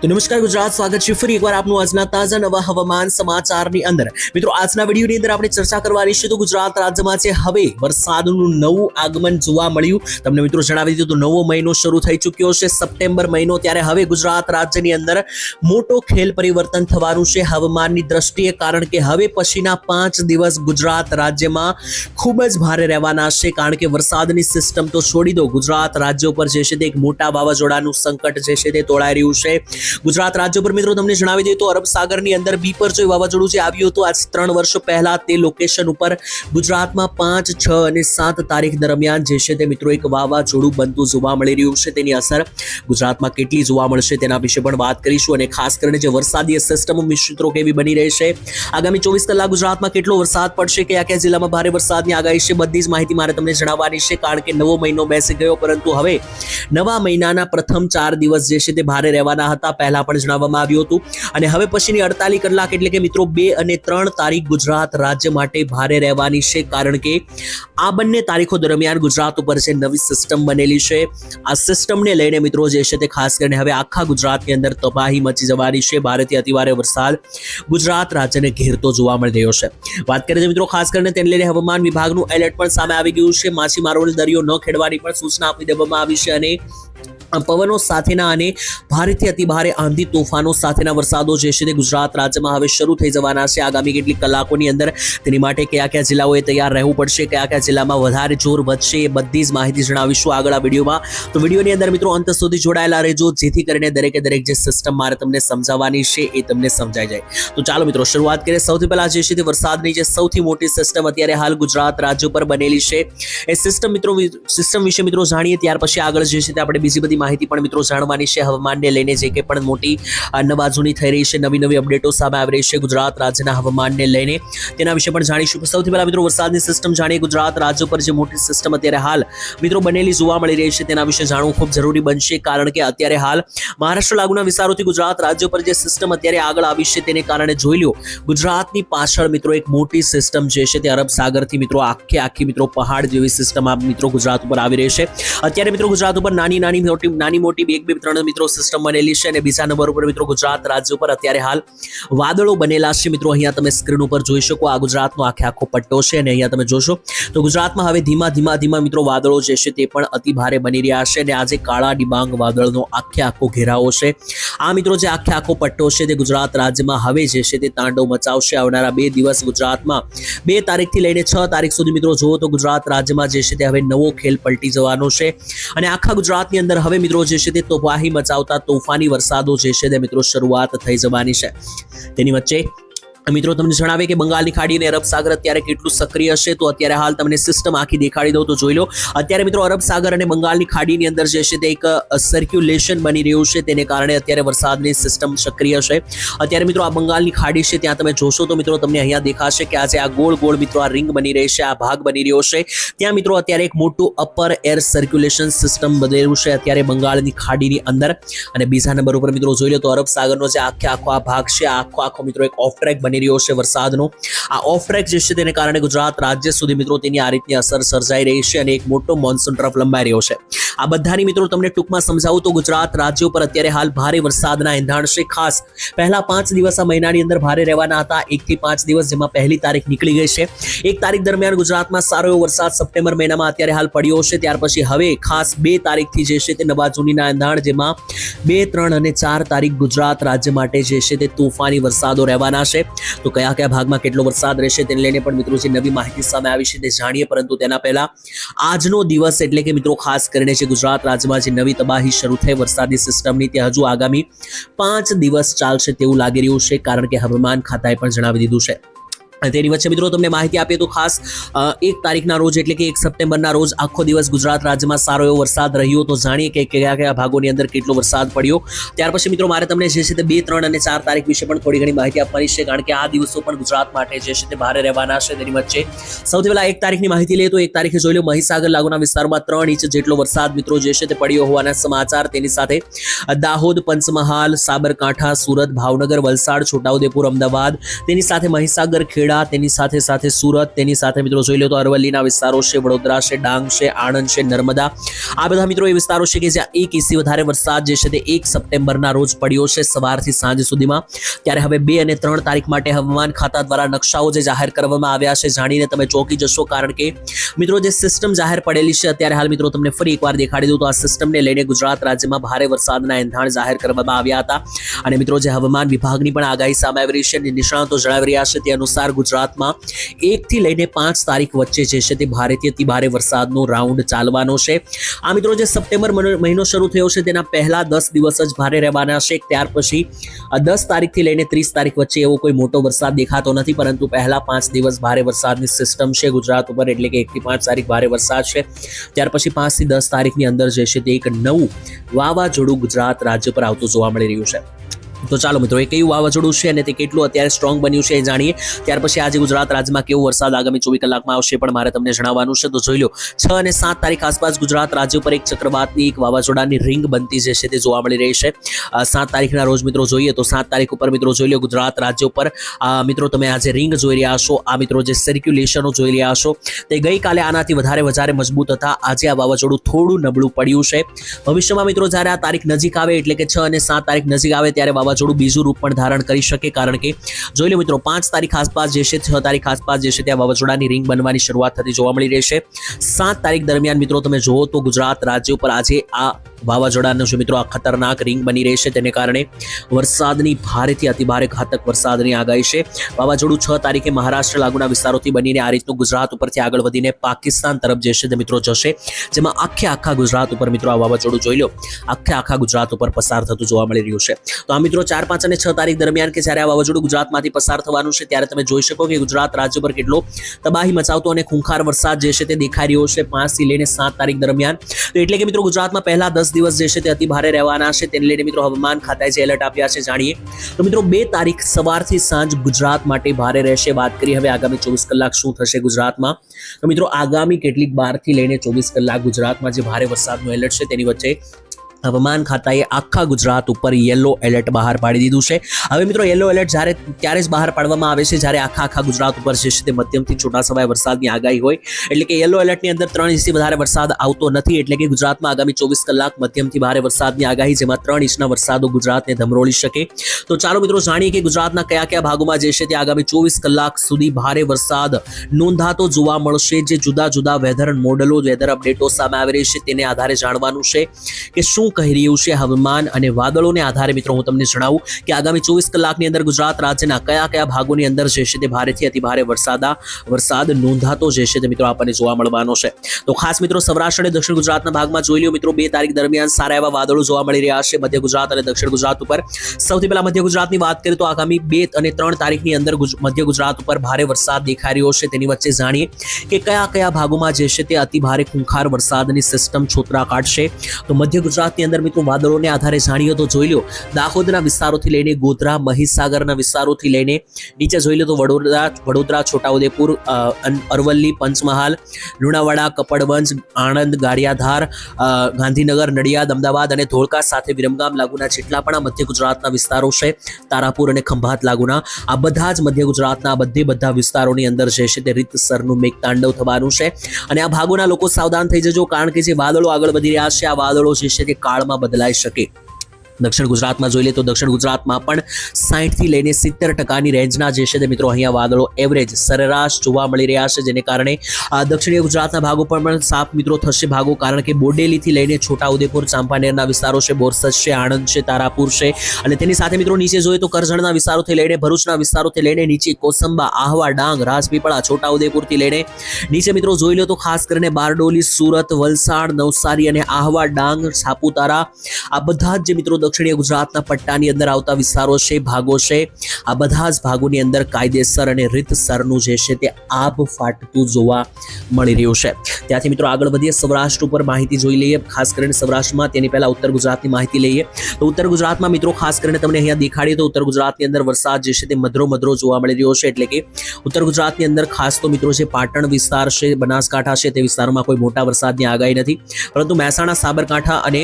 તો નમસ્કાર, ગુજરાત સ્વાગત છે ફરી એકવાર આપનું આજના તાજા નવા હવામાન સમાચારની અંદર. મિત્રો, આજના વિડીયોની અંદર આપણે ચર્ચા કરવાની છે તો ગુજરાત રાજ્યમાં છે હવે વરસાદનું નવું આગમન જોવા મળ્યું. તમને મિત્રો જણાવી દીધું તો નવો મહિનો શરૂ થઈ ચૂક્યો છે, સપ્ટેમ્બર મહિનો, ત્યારે હવે ગુજરાત રાજ્યની અંદર મોટો ખેલ પરિવર્તન થવાનું છે. હવામાનની દ્રષ્ટિએ કારણ કે હવે પછીના પાંચ દિવસ ગુજરાત રાજ્યમાં ખૂબ જ ભારે રહેવાના છે, કારણ કે વરસાદની સિસ્ટમ તો છોડી દો. ગુજરાત રાજ્ય ઉપર જે છે તે એક મોટા વાવાઝોડાનું સંકટ જે છે તે તોળાઈ રહ્યું છે. ગુજરાત રાજ્ય પર મિત્રો તમને જણાવી દઈએ તો અરબ સાગરની અંદર બીપરજોય વાવાઝોડું જે આવ્યું હતું આજ ત્રણ વર્ષ પહેલા તે લોકેશન ઉપર ગુજરાતમાં પાંચ, છ અને સાત તારીખ દરમિયાન જે છે તે મિત્રો એક વાવાઝોડું બનતું જોવા મળી રહ્યું છે. તેની અસર ગુજરાતમાં કેટલી જોવા મળશે તેના વિશે પણ વાત કરીશું અને ખાસ કરીને જે વરસાદી સિસ્ટમ મિત્રો કેવી બની રહી છે. આગામી ચોવીસ કલાક ગુજરાતમાં કેટલો વરસાદ પડશે, કયા કયા જિલ્લામાં ભારે વરસાદની આગાહી છે, બધી જ માહિતી મારે તમને જણાવવાની છે, કારણ કે નવો મહિનો બેસી ગયો, પરંતુ હવે નવા મહિનાના પ્રથમ ચાર દિવસ જે છે તે ભારે રહેવાના હતા. પહેલા પણ જણાવવામાં આવ્યું હતું. અને હવે પછીની અડતાલીસ કલાક એટલે કે મિત્રો બે અને ત્રણ તારીખ ગુજરાત રાજ્ય માટે ભારે રહેવાની છે. કારણ કે આ બંને તારીખો દરમિયાન ગુજરાત ઉપર જે નવી સિસ્ટમ બનેલી છે. આ સિસ્ટમને લઈને મિત્રો જે છે તે ખાસ કરીને હવે આખા ગુજરાતની અંદર તબાહી મચી જવાની છે. ભારેથી અતિવારે વરસાદ ગુજરાત રાજ્યને ઘેરતો જોવા મળી રહ્યો છે. વાત કરીએ મિત્રો ખાસ કરીને તેને લઈને હવામાન વિભાગનું એલર્ટ પણ સામે આવી ગયું છે. માછીમારોને દરિયો ન ખેડવાની પણ સૂચના આપી દેવામાં આવી છે અને પવનો સાથેના અને ભારેથી અતિ ભારે આંધી તોફાનો સાથેના વરસાદો જે છે તે ગુજરાત રાજ્યમાં હવે શરૂ થઈ જવાના છે. આગામી કેટલીક કલાકોની અંદર તેની માટે કયા કયા જિલ્લાઓએ તૈયાર રહેવું પડશે, કયા કયા જિલ્લામાં વધારે જોર વધશે એ બધી જ માહિતી જણાવીશું આગળ આ વિડીયોમાં. તો વિડીયોની અંદર મિત્રો અંત સુધી જોડાયેલા રહેજો, જેથી કરીને દરેકે દરેક જે સિસ્ટમ મારે તમને સમજાવવાની છે એ તમને સમજાઈ જાય. તો ચાલો મિત્રો શરૂઆત કરીએ. સૌથી પહેલા જે છે તે વરસાદની જે સૌથી મોટી સિસ્ટમ અત્યારે હાલ ગુજરાત રાજ્ય પર બનેલી છે. એ સિસ્ટમ મિત્રો સિસ્ટમ વિશે મિત્રો જાણીએ, ત્યાર પછી આગળ જે છે તે આપણે બીજી બધી માહિતી પણ મિત્રો જાણવાની છે. હવામાનને લઈને જે કે પણ મોટી નવાજૂની થઈ રહી છે, નવી નવી અપડેટો સામે આવી રહી છે ગુજરાત રાજ્યના હવામાનને લઈને. તેના વિશે પણ જાણીશું. સૌથી પહેલા મિત્રો વરસાદની સિસ્ટમ જાણીએ. ગુજરાત રાજ્ય પર જે મોટી સિસ્ટમ અત્યારે હાલ મિત્રો બનેલી જોવા મળી રહી છે. તેના વિશે જાણવું ખૂબ જરૂરી બનશે. કારણ કે અત્યારે હાલ મહારાષ્ટ્ર લાગુના વિસ્તારોથી ગુજરાત રાજ્ય પર જે સિસ્ટમ અત્યારે આગળ આવી છે તેને કારણે જોઈ લો ગુજરાતની પાછળ મિત્રો એક મોટી સિસ્ટમ જે છે તે અરબ સાગરથી મિત્રો આખે આખી મિત્રો પહાડ જેવી સિસ્ટમ મિત્રો ગુજરાત ઉપર આવી રહી છે. અત્યારે મિત્રો ગુજરાત ઉપર નાની નાની મોટી નાની મોટી એક બે ત્રણ મિત્રો સિસ્ટમ બનેલી છે અને બીજા નંબર ઉપર મિત્રો ગુજરાત રાજ્ય ઉપર અત્યારે હાલ વાદળો બનેલા છે. મિત્રો, અહીંયા તમે સ્ક્રીન ઉપર જોઈ શકો આ ગુજરાતનો આખે આખો પટ્ટો છે અને અહીંયા તમે જોશો તો ગુજરાતમાં હવે ધીમા ધીમા ધીમા મિત્રો વાદળો જે છે તે પણ અતિ ભારે બની રહ્યા છે અને આજે કાળા ડિબાંગ વાદળનો આખે આખો ઘેરાવો છે. આ મિત્રો જે આખે આખો પટ્ટો છે તે ગુજરાત રાજ્યમાં હવે જે છે તે તાંડવ મચાવશે. આવનારા બે દિવસ ગુજરાતમાં બે તારીખથી લઈને છ તારીખ સુધી મિત્રો જુઓ તો ગુજરાત રાજ્યમાં જે છે તે હવે નવો ખેલ પલટી જવાનો છે અને આખા ગુજરાતની અંદર હવે મિત્રો જે છે તે તોફાહી મચાવતા તોફાની વરસાદો જે છે તે મિત્રો શરૂઆત થઈ જવાની છે. તેની વચ્ચે મિત્રો, તમને જણાવે કે બંગાળની ખાડી અને અરબ સાગર અત્યારે કેટલું સક્રિય છે? તો અત્યારે હાલ તમને સિસ્ટમ આખી દેખાડી દઉં તો જોઈ લો. અત્યારે મિત્રો, અરબ સાગર અને બંગાળની ખાડીની અંદર જે છે તે એક સર્ક્યુલેશન બની રહ્યું છે. તેને કારણે અત્યારે વરસાદની સિસ્ટમ સક્રિય છે. અત્યારે મિત્રો, આ બંગાળની ખાડી છે ત્યાં તમે જોશો તો મિત્રો, તમને અહીંયા દેખાશે કે આજે આ ગોળ ગોળ મિત્રો, આ રિંગ બની રહી છે, આ ભાગ બની રહ્યો છે. ત્યાં મિત્રો, અત્યારે એક મોટું અપર એર સર્ક્યુલેશન સિસ્ટમ બનેલું છે અત્યારે બંગાળની ખાડીની અંદર. અને બીજા નંબર ઉપર મિત્રો, જોઈ લો તો અરબ સાગરનો જે આખે આખો આ ભાગ છે, આખો આખો મિત્રો, એક ઓફ ટ્રેક બની રહ્યો છે વરસાદનો. આ ઓફ ટ્રેક જે છે તેને કારણે ગુજરાત રાજ્ય સુધી મિત્રો તેની આ રીતની અસર સર્જાઈ રહી છે અને એક મોટો મોન્સૂન ટ્રફ લંબાઈ રહ્યો છે. આ બધાની મિત્રો તમને ટૂંકમાં સમજાવું તો ગુજરાત રાજ્ય ઉપર અત્યારે હાલ ભારે વરસાદના એંધાણ છે. ખાસ પહેલા પાંચ દિવસ આ મહિનાની અંદર ભારે રહેવાના હતા. એકથી પાંચ દિવસ જેમાં પહેલી તારીખ નીકળી ગઈ છે. એક તારીખ દરમિયાન ગુજરાતમાં સારો એવો વરસાદ સપ્ટેમ્બર મહિનામાં અત્યારે હાલ પડ્યો છે. ત્યાર પછી હવે ખાસ બે તારીખથી જે છે તે નવા જૂનીના એંધાણ જેમાં બે, ત્રણ અને ચાર તારીખ ગુજરાત રાજ્ય માટે જે છે તે તોફાની વરસાદો રહેવાના છે. તો કયા કયા ભાગમાં કેટલો વરસાદ રહેશે તેને લઈને પણ મિત્રો જે નવી માહિતી સામે આવી છે તે જાણીએ, પરંતુ તેના પહેલા આજનો દિવસ એટલે કે મિત્રો ખાસ કરીને જે ગુજરાત રાજ્યમાં જે નવી તબાહી શરૂ થઈ, વરસાદી સિસ્ટમની તે હજુ આગામી પાંચ દિવસ ચાલશે તેવું લાગી રહ્યું છે, કારણ કે હવામાન ખાતાએ પણ જણાવી દીધું છે. તેની વચ્ચે મિત્રો તમને માહિતી આપીએ તો ખાસ એક તારીખના રોજ એટલે કે એક સપ્ટેમ્બરના રોજ આખો દિવસ ગુજરાત રાજ્યમાં સારો એવો વરસાદ રહ્યો તો જાણીએ કે કયા કયા ભાગોની અંદર કેટલો વરસાદ પડ્યો. ત્યાર પછી મિત્રો મારે તમને જે છે તે બે, ત્રણ અને ચાર તારીખ વિશે પણ થોડી ઘણી માહિતી આપવાની છે કારણ કે આ દિવસો પણ ગુજરાત માટે જે છે તે ભારે રહેવાના છે તેની વચ્ચે. સૌથી પહેલાં એક તારીખની માહિતી લઈએ તો એક તારીખે જોઈ લો મહીસાગર લાગુના વિસ્તારમાં ત્રણ ઇંચ જેટલો વરસાદ મિત્રો જે છે તે પડ્યો હોવાના સમાચાર. તેની સાથે દાહોદ, પંચમહાલ, સાબરકાંઠા, સુરત, ભાવનગર, વલસાડ, છોટાઉદેપુર, અમદાવાદ. તેની સાથે મહીસાગર, ખેડા ખેડા, તેની સાથે સાથે સુરત, તેની સાથે મિત્રો જોઈ લો તો અરવલ્લીના વિસ્તારો છે, વડોદરા છે, ડાંગ છે, આણંદ છે, નર્મદા. આ બધા મિત્રો એ વિસ્તારો છે કે જ્યાં એક ઇસી વધારે વરસાદ જે છે તે એક સપ્ટેમ્બરના રોજ પડ્યો છે સવારથી સાંજ સુધીમાં. ત્યારે હવે બે અને ત્રણ તારીખ માટે હવામાન ખાતા દ્વારા નકશાઓ જે જાહેર કરવામાં આવ્યા છે જાણીને તમે ચોંકી જશો કારણ કે મિત્રો જે સિસ્ટમ જાહેર પડેલી છે અત્યારે હાલ મિત્રો તમને ફરી એકવાર દેખાડી દઉં તો આ સિસ્ટમને લઈને ગુજરાત રાજ્યમાં ભારે વરસાદના એંધાણ જાહેર કરવામાં આવ્યા હતા. અને મિત્રો જે હવામાન વિભાગની પણ આગાહી સામે આવી રહી છે, નિષ્ણાતો જણાવી રહ્યા છે તે અનુસાર ગુજરાતમાં એકથી લઈને પાંચ તારીખ વચ્ચે જે છે તે ભારેથી અતિ ભારે વરસાદનો રાઉન્ડ ચાલવાનો છે. આ મિત્રો જે સપ્ટેમ્બર મહિનો શરૂ થયો છે તેના પહેલા દસ દિવસ જ ભારે રહેવાના છે. ત્યાર પછી દસ તારીખથી લઈને ત્રીસ તારીખ વચ્ચે એવો કોઈ મોટો વરસાદ દેખાતો નથી, પરંતુ પહેલા પાંચ દિવસ ભારે વરસાદની સિસ્ટમ છે ગુજરાત ઉપર, એટલે કે એકથી પાંચ તારીખ ભારે વરસાદ છે. ત્યાર પછી પાંચથી દસ તારીખની અંદર જે છે તે એક નવું વાવાઝોડું ગુજરાત રાજ્ય પર આવતું જોવા મળી રહ્યું છે. તો ચાલો મિત્રો, એ કયું વાવાઝોડું છે અને તે કેટલું અત્યારે સ્ટ્રોંગ બન્યું છે એ જાણીએ. ત્યાર પછી આજે ગુજરાત રાજ્યમાં કેવો વરસાદ આગામી ચોવીસ કલાકમાં આવશે પણ મારે તમને જણાવવાનું છે. તો જોઈ લો, છ અને સાત તારીખ આસપાસ ગુજરાત રાજ્ય ઉપર એક ચક્રવાતની એક વાવાઝોડાની રિંગ બનતી જે છે તે જોવા મળી રહી છે. સાત તારીખના રોજ મિત્રો જોઈએ તો સાત તારીખ ઉપર મિત્રો જોઈ લો ગુજરાત રાજ્ય ઉપર મિત્રો તમે આજે રિંગ જોઈ રહ્યા છો આ મિત્રો જે સર્ક્યુલેશનો જોઈ રહ્યા છો તે ગઈકાલે આનાથી વધારે વધારે મજબૂત હતા. આજે આ વાવાઝોડું થોડું નબળું પડ્યું છે. ભવિષ્યમાં મિત્રો જ્યારે આ તારીખ નજીક આવે એટલે કે છ અને સાત તારીખ નજીક આવે ત્યારે વાવાઝોડું બીજું રૂપ પણ ધારણ કરી શકે, કારણ કે જોઈ લો મિત્રો, પાંચ તારીખ આસપાસ જે છે, છ તારીખ આસપાસ જે છે, ત્યાં વાવાઝોડાની રિંગ બનવાની શરૂઆત થતી જોવા મળી રહેશે સાત તારીખ દરમિયાન મિત્રો, તમે જુઓ તો ગુજરાત રાજ્ય ઉપર આજે આ વાવાઝોડાનો જે મિત્રો આ ખતરનાક રિંગ બની રહેશે તેને કારણે વરસાદની ભારેથી અતિભારે ઘાતક વરસાદની આગાહી છે. વાવાઝોડું છ તારીખે મહારાષ્ટ્ર લાગુના વિસ્તારોથી બનીને આ રીતનું ગુજરાત ઉપરથી આગળ વધીને પાકિસ્તાન તરફ જે છે તે મિત્રો જશે. જેમાં આખે આખા ગુજરાત ઉપર મિત્રો આ વાવાઝોડું જોઈ લો. આખે આખા ગુજરાત ઉપર પસાર થતું જોવા મળી રહ્યું છે. તો આ મિત્રો ચાર, પાંચ અને છ તારીખ દરમિયાન કે જ્યારે આ વાવાઝોડું ગુજરાતમાંથી પસાર થવાનું છે ત્યારે તમે જોઈ શકો કે ગુજરાત રાજ્ય પર કેટલો તબાહી મચાવતો અને ખૂંખાર વરસાદ જે છે તે દેખાઈ રહ્યો છે પાંચથી લઈને સાત તારીખ દરમિયાન. તો એટલે કે મિત્રો ગુજરાતમાં પહેલા દસ દિવસ જે છે તે અતિ રહેવાના છે. તેને લઈને મિત્રો હવામાન ખાતાએ જે એલર્ટ આપ્યા છે જાણીએ. તો મિત્રો બે તારીખ સવારથી સાંજ ગુજરાત માટે ભારે રહેશે. વાત કરીએ હવે આગામી ચોવીસ કલાક શું થશે ગુજરાતમાં. તો મિત્રો આગામી કેટલીક બારથી લઈને ચોવીસ કલાક ગુજરાતમાં જે ભારે વરસાદનું એલર્ટ છે તેની વચ્ચે હવામાન ખાતાએ આખા ગુજરાત ઉપર યલો એલર્ટ બહાર પાડી દીધું છે. હવે મિત્રો યલો એલર્ટ જ્યારે ત્યારે જ બહાર પાડવામાં આવે છે, જ્યારે આખા આખા ગુજરાત ઉપર જે છે તે મધ્યમથી છૂટાછવાયા વરસાદની આગાહી હોય. એટલે કે યલો એલર્ટની અંદર ત્રણ ઇંચથી વધારે વરસાદ આવતો નથી, એટલે કે ગુજરાતમાં આગામી ચોવીસ કલાક મધ્યમથી ભારે વરસાદની આગાહી, જેમાં ત્રણ ઇંચના વરસાદો ગુજરાતને ધમરોળી શકે. તો ચાલો મિત્રો, જાણીએ કે ગુજરાતના કયા કયા ભાગોમાં જે છે તે આગામી ચોવીસ કલાક સુધી ભારે વરસાદ નોંધાતો જોવા મળશે, જે જુદા જુદા વેધર મોડલો વેધર અપડેટો સામે આવી રહી છે, તેને આધારે જાણવાનું છે કે શું કહી રહ્યું છે હવામાન અને વાદળોને આધારે? મિત્રો, હું તમને જણાવું કે આગામી ચોવીસ કલાકની અંદર ગુજરાત રાજ્યના કયા કયા ભાગોની અંદર જે છે તે ભારેથી અતિ ભારે વરસાદા, વરસાદ નોંધાતો જે છે તે મિત્રો આપણને જોવા મળવાનો છે. તો ખાસ મિત્રો, સૌરાષ્ટ્ર અને દક્ષિણ ગુજરાતના ભાગમાં જોઈ લો મિત્રો, બે તારીખ દરમિયાન સારા એવા વાદળો જોવા મળી રહ્યા છે. મધ્ય ગુજરાત અને દક્ષિણ ગુજરાત ઉપર સૌથી પહેલા મધ્ય ગુજરાતની વાત કરીએ તો આગામી બે અને ત્રણ તારીખની અંદર મધ્ય ગુજરાત ઉપર ભારે વરસાદ દેખાઈ રહ્યો છે. તેની વચ્ચે જાણીએ કે કયા કયા ભાગોમાં જે છે તે અતિ ભારે ખૂંખાર વરસાદની સિસ્ટમ છોતરા કાઢશે. તો મધ્ય ગુજરાતની અંદર મિત્રો વાદળોને આધારે જાણીએ તો જોઈ લો. દાહોદના વિસ્તારોથી લઈને ગોધરા, મહીસાગરના વિસ્તારોથી લઈને નીચે જોઈ લો તો વડોદરા વડોદરા, છોટાઉદેપુર અરવલ્લી, પંચમહાલ, લુણાવાડા, કપડવંજ, આણંદ, ગારિયાધાર ગાંધીનગર, નડિયાદ, અમદાવાદ અને ધોળકા સાથે વિરમગામ લાગુના જેટલા પણ મધ્ય ગુજરાતના વિસ્તારો છે, તારાપુર અને ખંભાત લાગુના, આ બધા જ મધ્ય ગુજરાતના બધે બધા વિસ્તારોની અંદર જે છે તે રીતસરનું મેઘતાંડવ થવાનું છે. અને આ ભાગોના લોકો સાવધાન થઈ જજો, કારણ કે જે વાદળો આગળ વધી રહ્યા છે, આ વાદળો જે છે તે કાળમાં બદલાઈ શકે. દક્ષિણ ગુજરાતમાં જોઈ લે તો દક્ષિણ ગુજરાતમાં પણ સાહીઠથી લઈને સિત્તેર ટકાની રેન્જના જે છે તે મિત્રો અહીંયા વાદળો એવરેજ સરેરાશ જોવા મળી રહ્યા છે, જેને કારણે દક્ષિણીય ગુજરાતના ભાગો પર પણ સાફ મિત્રો થશે ભાગો, કારણ કે બોડેલીથી લઈને છોટાઉદેપુર, ચાંપાનેરના વિસ્તારો છે, બોરસદ છે, આણંદ છે, તારાપુર છે, અને તેની સાથે મિત્રો નીચે જોઈએ તો કરજણના વિસ્તારોથી લઈને ભરૂચના વિસ્તારોથી લઈને નીચે કોસંબા, આહવા, ડાંગ, રાજપીપળા, છોટાઉદેપુરથી લઈને નીચે મિત્રો જોઈ લો તો ખાસ કરીને બારડોલી, સુરત, વલસાડ, નવસારી અને આહવા, ડાંગ, સાપુતારા, આ બધા જ જે મિત્રો દક્ષિણીય ગુજરાતના પટ્ટાની અંદર આવતા વિસ્તારો છે, ભાગો છે. આ બધા જ ભાગોની અંદર કાયદેસર અને રીતસરનું જે છે તે આબ ફાટતું જોવા મળી રહ્યું છે. ત્યાંથી મિત્રો આગળ વધીએ, સૌરાષ્ટ્ર ઉપર માહિતી જોઈ લઈએ. ખાસ કરીને સૌરાષ્ટ્રમાં તેની પહેલા ઉત્તર ગુજરાતની માહિતી લઈએ. તો ઉત્તર ગુજરાતમાં મિત્રો ખાસ કરીને તમને અહીંયા દેખાડીએ તો ઉત્તર ગુજરાતની અંદર વરસાદ જે છે તે મધરો મધરો જોવા મળી રહ્યો છે. એટલે કે ઉત્તર ગુજરાતની અંદર ખાસ તો મિત્રો જે પાટણ વિસ્તાર છે, બનાસકાંઠા છે તે વિસ્તારોમાં કોઈ મોટા વરસાદની આગાહી નથી. પરંતુ મહેસાણા, સાબરકાંઠા અને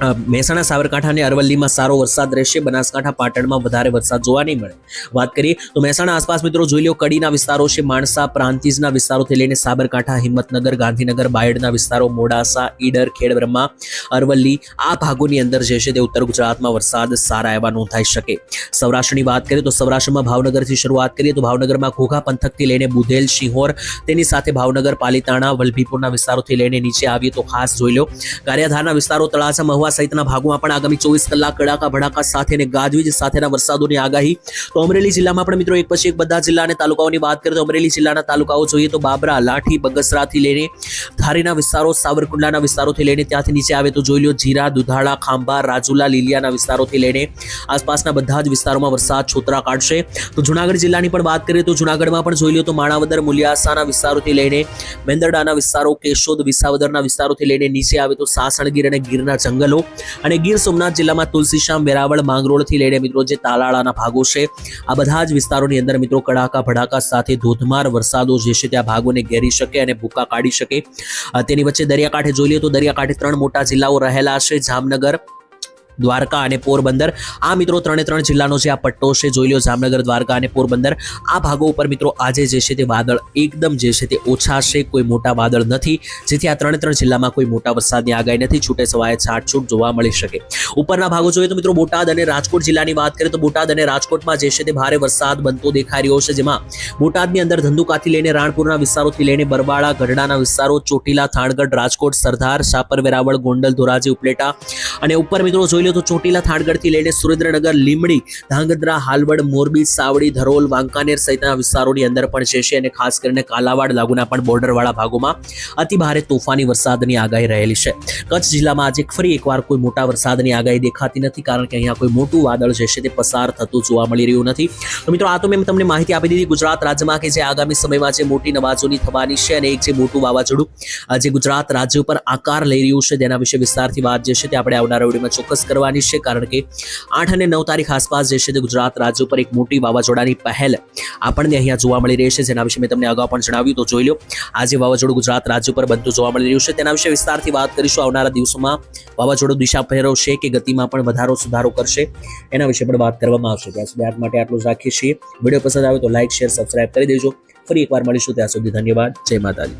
મહેસાણા સાબરકાંઠા અને અરવલ્લીમાં સારો વરસાદ રહેશે. બનાસકાંઠા, પાટણમાં વધારે વરસાદ જોવા નહીં મળે. વાત કરીએ તો મહેસાણા આસપાસ મિત્રો જોઈ લો, કડીના વિસ્તારો છે માણસા, પ્રાંતિજના વિસ્તારોથી લઈને સાબરકાંઠા, હિંમતનગર, ગાંધીનગર, બાયડના વિસ્તારો, મોડાસા, ઈડર, ખેડબ્રહ્મા, અરવલ્લી આ ભાગોની અંદર જે છે તે ઉત્તર ગુજરાતમાં વરસાદ સારા એવા નોંધાઈ શકે. સૌરાષ્ટ્રની વાત કરીએ તો સૌરાષ્ટ્રમાં ભાવનગરથી શરૂઆત કરીએ તો ભાવનગરમાં ઘોઘા પંથકથી લઈને બુધેલ, શિહોર, તેની સાથે ભાવનગર, પાલીતાણા, વલભીપુરના વિસ્તારોથી લઈને નીચે આવીએ તો ખાસ જોઈ લો. ગારિયાધારના વિસ્તારો, તળાજા, મહુવા સહિતના ભાગોમાં પણ આગામી ચોવીસ કલાક કડાકા ભડાકા સાથે અને ગાજવીજ સાથેના વરસાદોની આગાહી. તો અમરેલી જિલ્લામાં પણ મિત્રો એક પછી એક બધા જિલ્લા અને તાલુકાઓની વાત કરીએ તો અમરેલી જિલ્લાના તાલુકાઓ જોઈએ તો બાબરા, લાઠી, બગસરાથી લઈને ધારીના વિસ્તારો, સાવરકુંડલાના વિસ્તારોથી લઈને ત્યાંથી નીચે આવે તો જોઈ લો જીરા, દુધાળા, ખાંભા, રાજુલા, લીલિયાના વિસ્તારોથી લઈને આસપાસના બધા જ વિસ્તારોમાં વરસાદ છોતરા કાઢશે. તો જુનાગઢ જિલ્લાની પણ વાત કરીએ તો જુનાગઢમાં પણ જોઈ લો તો માણાવદર, મુલિયાસાના વિસ્તારોથી લઈને મેંદરડાના વિસ્તારો, કેશોદ, વિસાવદરના વિસ્તારોથી લઈને નીચે આવે તો સાસણગીર અને ગીરના જંગલો. અને ગીર સોમનાથ જિલ્લામાં તુલસીશ્યામ વેરાવળ, માંગરોળથી લઈને મિત્રો જે તાલાળાના ભાગો છે, આ બધા જ વિસ્તારોની અંદર મિત્રો કડાકા, ભડાકા સાથે ધોધમાર વરસાદો જે છે ત્યાં ભાગોને ઘેરી શકે અને ભૂકા કાઢી શકે. તેની વચ્ચે દરિયાકાંઠે જોઈ લઈએ તો દરિયાકાંઠે ત્રણ મોટા જિલ્લાઓ રહેલા છે. જામનગર દ્વારકા અને પોરબંદર. આ મિત્રો ત્રણે ત્રણ જિલ્લાનો જે આ પટ્ટો છે, જોઈ લો જામનગર, દ્વારકા અને પોરબંદર. આ ભાગો ઉપર મિત્રો આજે જે છે તે વાદળ એકદમ જે છે તે ઓછા છે, કોઈ મોટા વાદળ નથી. જેથી આ ત્રણે ત્રણ જિલ્લામાં કોઈ મોટા વરસાદની આગાહી નથી. છૂટે સવાય છાટછૂટ જોવા મળી શકે. ઉપરના ભાગો જોઈએ તો મિત્રો બોટાદ અને રાજકોટ જિલ્લાની વાત કરીએ તો બોટાદ અને રાજકોટમાં જે છે તે ભારે વરસાદ બનતો દેખાઈ રહ્યો છે, જેમાં બોટાદની અંદર ધંધુકાથી લઈને રાણપુરના વિસ્તારોથી લઈને બરવાળા ગઢડાના વિસ્તારો, ચોટીલા, થાણગઢ, રાજકોટ, સરદાર શાપર વેરાવળ ગોંડલ, ધોરાજી, ઉપલેટા અને ઉપર મિત્રો જોઈ લો તો ચોટીલા થાણગઢથી લઈને સુરેન્દ્રનગર લીમડી ધાંગધ્રા, હાલવડ, મોરબી, સાવડી, ધરોલ, વાંકાનેર સહિતના વિસ્તારોની અંદર પણ છે અને ખાસ કરીને કાલાવાડ લાગુના પણ બોર્ડરવાળા ભાગોમાં અતિ ભારે તોફાની વરસાદની આગાહી રહેલી છે. કચ્છ જિલ્લામાં આજે ફરી એકવાર કોઈ મોટા વરસાદની આગાહી દેખાતી નથી કારણ કે અહીંયા કોઈ મોટું વાદળ જે છે તે પસાર થતું જોવા મળી રહ્યું નથી. તો મિત્રો, આ તો મેં તમને માહિતી આપી દીધી ગુજરાત રાજ્યમાં કે જે આગામી સમયમાં જે મોટી નવાજોની થવાની છે અને એક જે મોટું વાવાઝોડું જે ગુજરાત રાજ્ય ઉપર આકાર લઈ રહ્યું છે તેના વિશે વિસ્તારથી વાત જે છે તે આપણે આવનારા વિડીયોમાં ચોક્કસ કરવાની છે, કારણ કે આઠ અને નવ તારીખ આસપાસ જે છે તે ગુજરાત રાજ્ય ઉપર એક મોટી વાવાઝોડાની પહેલ આપણને અહીંયા જોવા મળી રહી છે. જેના વિશે મેં તમને અગાઉ પણ જણાવ્યું, તો જોઈ લો આજે વાવાઝોડું ગુજરાત રાજ્ય ઉપર બનતું જોવા મળી રહ્યું છે, તેના વિશે વિસ્તારથી વાત કરીશું. આવનારા દિવસોમાં વાવાઝોડું દિશા ફેરવશે કે ગતિમાં પણ વધારો સુધારો કરશે, એના વિશે પણ વાત કરવામાં આવશે. ત્યાં સુધી આજ માટે આટલું જ રાખીએ છીએ. વીડિયો પસંદ આવે તો લાઇક શેર, સબસ્ક્રાઇબ કરી દેજો. ફરી એકવાર મળીશું. ત્યાં સુધી ધન્યવાદ. જય માતાજી.